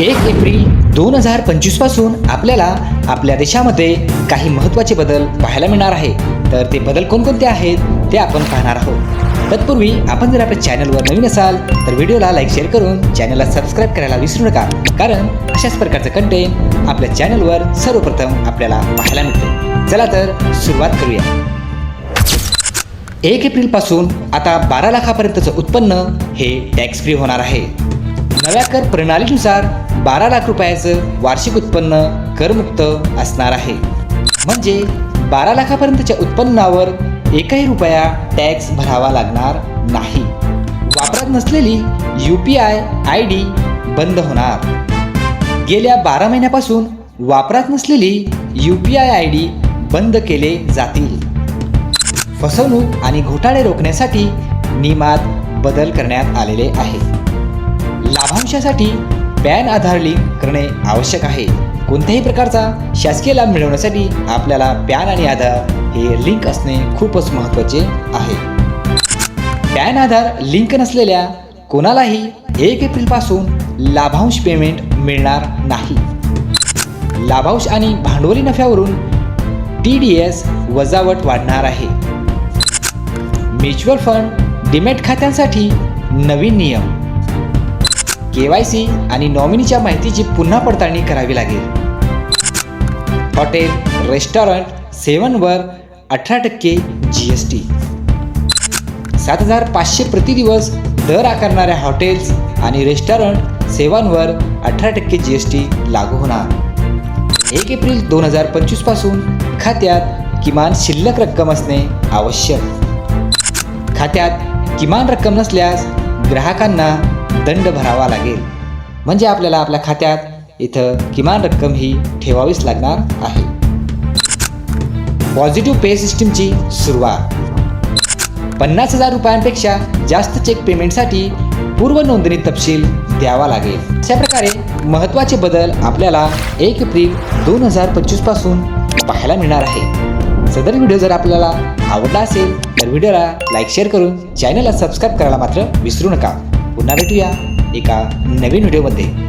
एक एप्रिल दोन हजार पंचवीसपासून आपल्याला आपल्या देशामध्ये काही महत्त्वाचे बदल पाहायला मिळणार आहे. तर ते बदल कोणकोणते आहेत ते आपण पाहणार आहोत. तत्पूर्वी आपण जर आपल्या चॅनलवर नवीन असाल तर व्हिडिओला लाईक शेअर करून चॅनलला सबस्क्राईब करायला विसरू नका. कारण अशाच प्रकारचं कंटेंट आपल्या चॅनलवर सर्वप्रथम आपल्याला पाहायला मिळते. चला तर सुरुवात करूया. एक एप्रिलपासून आता बारा लाखापर्यंतचं उत्पन्न हे टॅक्स फ्री होणार आहे. नव्या कर प्रणालीनुसार बारा लाख रुपयाचं वार्षिक उत्पन्न करमुक्त असणार आहे. म्हणजे बारा लाखापर्यंतच्या उत्पन्नावर एकही रुपया टॅक्स भरावा लागणार नाही. वापरात नसलेली U P I I D बंद होणार. गेल्या बारा महिन्यापासून वापरात नसलेली U P I I D बंद केले जातील. फसवणूक आणि घोटाळे रोखण्यासाठी नियमात बदल करण्यात आलेले आहे लाभांशासाठी पॅन आधार लिंक करणे आवश्यक आहे. कोणत्याही प्रकारचा शासकीय लाभ मिळवण्यासाठी आपल्याला पॅन आणि आधार हे लिंक असणे खूपच महत्त्वाचे आहे. पॅन आधार लिंक नसलेल्या कोणालाही एक एप्रिलपासून लाभांश पेमेंट मिळणार नाही. लाभांश आणि भांडवली नफ्यावरून टी डी एस वजावट वाढणार आहे. म्युच्युअल फंड डिमेट खात्यांसाठी नवीन नियम. के वाय सी आणि नॉमिनीच्या माहितीची पुन्हा पडताळणी करावी लागेल. हॉटेल रेस्टॉरंट सेवनवर अठरा टक्के जी एस टी. सात हजार पाचशे प्रतिदिवस दर आकारणाऱ्या हॉटेल्स आणि रेस्टॉरंट सेवांवर अठरा टक्के जी एस टी लागू होणार. एक एप्रिल दोन हजार पंचवीसपासून खात्यात किमान शिल्लक रक्कम असणे आवश्यक. खात्यात किमान रक्कम नसल्यास ग्राहकांना दंड भरावा लागेल. म्हणजे आपल्याला आपल्या खात्यात इथं किमान रक्कम ही ठेवावीच लागणार आहे. पॉझिटिव्ह पे सिस्टीमची सुरुवात. पन्नास हजार रुपयांपेक्षा जास्त चेक पेमेंटसाठी पूर्व नोंदणी तपशील द्यावा लागेल. अशा प्रकारे महत्त्वाचे बदल आपल्याला एक एप्रिल दोन हजार पंचवीसपासून पाहायला मिळणार आहे. सदर व्हिडिओ जर आपल्याला आवडला असेल तर व्हिडिओला लाईक शेअर करून चॅनलला सबस्क्राईब करायला मात्र विसरू नका. पुन्हा भेटूया एका नवीन व्हिडिओमध्ये.